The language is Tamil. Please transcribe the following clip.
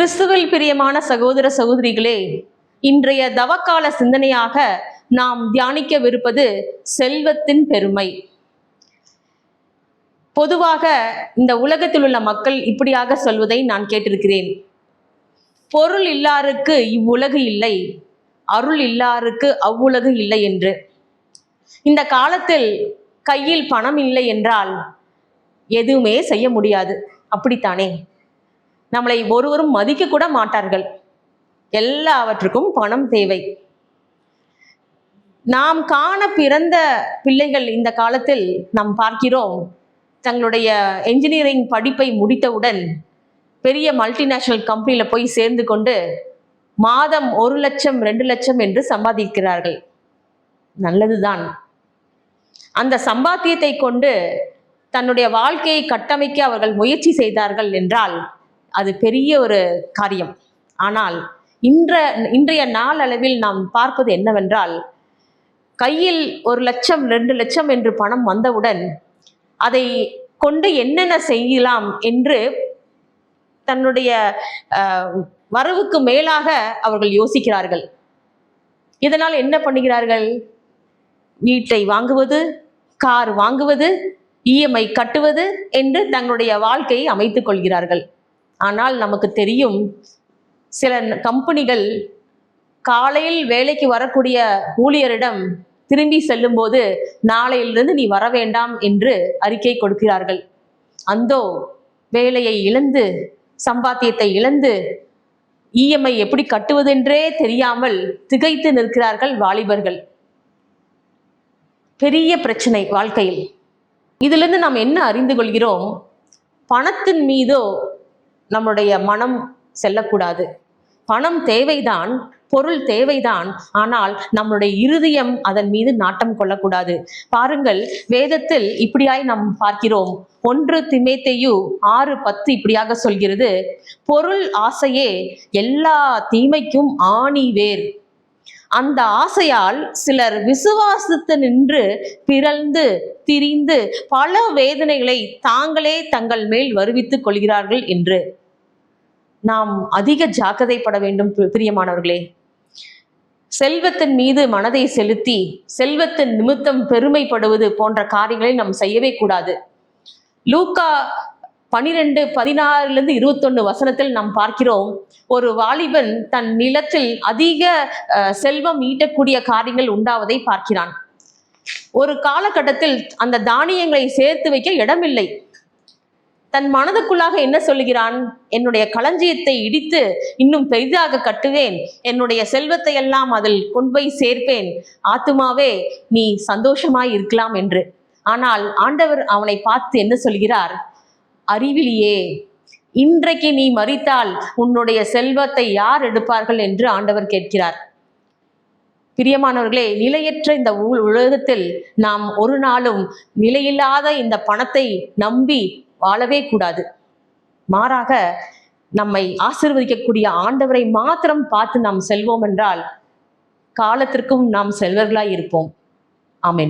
கிறிஸ்துவில் பிரியமான சகோதர சகோதரிகளே இன்றைய தவக்கால சிந்தனையாக நாம் தியானிக்கவிருப்பது செல்வத்தின் பெருமை. பொதுவாக இந்த உலகத்தில் உள்ள மக்கள் இப்படியாக சொல்வதை நான் கேட்டிருக்கிறேன். பொருள் இல்லாருக்கு இவ்வுலகு இல்லை அருள் இல்லாருக்கு அவ்வுலகு இல்லை என்று. இந்த காலத்தில் கையில் பணம் இல்லை என்றால் எதுவுமே செய்ய முடியாது. அப்படித்தானே? நம்மளை ஒருவரும் மதிக்க கூட மாட்டார்கள். எல்லாவற்றுக்கும் பணம் தேவை. நாம் காண பிறந்த பிள்ளைகள் இந்த காலத்தில் நாம் பார்க்கிறோம் தங்களுடைய என்ஜினியரிங் படிப்பை முடித்தவுடன் பெரிய மல்டிநேஷனல் கம்பெனியில் போய் சேர்ந்து கொண்டு மாதம் ஒரு லட்சம் ரெண்டு லட்சம் என்று சம்பாதிக்கிறார்கள். நல்லதுதான். அந்த சம்பாத்தியத்தை கொண்டு தன்னுடைய வாழ்க்கையை கட்டமைக்க அவர்கள் முயற்சி செய்தார்கள் என்றால் அது பெரிய ஒரு காரியம். ஆனால் இன்ற இன்றைய நாள் அளவில் நாம் பார்ப்பது என்னவென்றால் கையில் ஒரு லட்சம் ரெண்டு லட்சம் என்று பணம் வந்தவுடன் அதை கொண்டு என்னென்ன செய்யலாம் என்று தன்னுடைய வரவுக்கு மேலாக அவர்கள் யோசிக்கிறார்கள். இதனால் என்ன பண்ணுகிறார்கள்? வீட்டை வாங்குவது கார் வாங்குவது இஎம்ஐ கட்டுவது என்று தங்களுடைய வாழ்க்கையை அமைத்துக் கொள்கிறார்கள். ஆனால் நமக்கு தெரியும் சில கம்பெனிகள் காலையில் வேலைக்கு வரக்கூடிய ஊழியரிடம் திரும்பி செல்லும்போது நாளையிலிருந்து நீ வர வேண்டாம் என்று அறிக்கை கொடுக்கிறார்கள். அந்தோ வேலையை இழந்து சம்பாத்தியத்தை இழந்து இஎம்ஐ எப்படி கட்டுவதென்றே தெரியாமல் திகைத்து நிற்கிறார்கள் வாலிபர்கள். பெரிய பிரச்சனை வாழ்க்கையில். இதிலிருந்து நாம் என்ன அறிந்து கொள்கிறோம்? பணத்தின் மீதோ நம்முடைய மனம் செல்லக்கூடாது. பணம் தேவைதான் பொருள் தேவைதான் ஆனால் நம்முடைய இருதயம் அதன் மீது நாட்டம் கொள்ளக்கூடாது. பாருங்கள் வேதத்தில் இப்படியாய் நாம் பார்க்கிறோம். ஒன்று திமேத்தையு ஆறு பத்து இப்படியாக சொல்கிறது பொருள் ஆசையே எல்லா தீமைக்கும் ஆணி வேர். அந்த ஆசையால் சிலர் விசுவாசத்து நின்று பிறழ்ந்து திரிந்து பல வேதனைகளை தாங்களே தங்கள் மேல் வருவித்துக் கொள்கிறார்கள் என்று. நாம் அதிக ஜாக்கிரதைப்பட வேண்டும் பிரியமானவர்களே. செல்வத்தின் மீது மனதை செலுத்தி செல்வத்தின் நிமித்தம் பெருமைப்படுவது போன்ற காரியங்களை நாம் செய்யவே கூடாது. லூக்கா பனிரெண்டு பதினாறுலேருந்து இருபத்தொன்னு வசனத்தில் நாம் பார்க்கிறோம் ஒரு வாலிபன் தன் நிலத்தில் அதிக செல்வம் ஈட்டக்கூடிய காரியங்கள் உண்டாவதை பார்க்கிறான். ஒரு காலகட்டத்தில் அந்த தானியங்களை சேர்த்து வைக்க இடமில்லை. தன் மனதுக்குள்ளாக என்ன சொல்லுகிறான்? என்னுடைய களஞ்சியத்தை இடித்து இன்னும் பெரிதாக கட்டுவேன். என்னுடைய செல்வத்தை எல்லாம் அதில் கொண்டு போய் சேர்ப்பேன். ஆத்துமாவே நீ சந்தோஷமாய் இருக்கலாம் என்று. ஆனால் ஆண்டவர் அவனை பார்த்து என்ன சொல்கிறார்? அறிவிலியே இன்றைக்கு நீ மறித்தால் உன்னுடைய செல்வத்தை யார் எடுப்பார்கள் என்று ஆண்டவர் கேட்கிறார். பிரியமானவர்களே நிலையற்ற இந்த உலகத்தில் நாம் ஒரு நாளும் நிலையில்லாத இந்த பணத்தை நம்பி வாழவே கூடாது. மாறாக நம்மை ஆசிர்வதிக்கக்கூடிய ஆண்டவரை மாத்திரம் பார்த்து நாம் செல்வோம் என்றால் காலத்திற்கும் நாம் செல்வர்களாய் இருப்போம். ஆமேன்.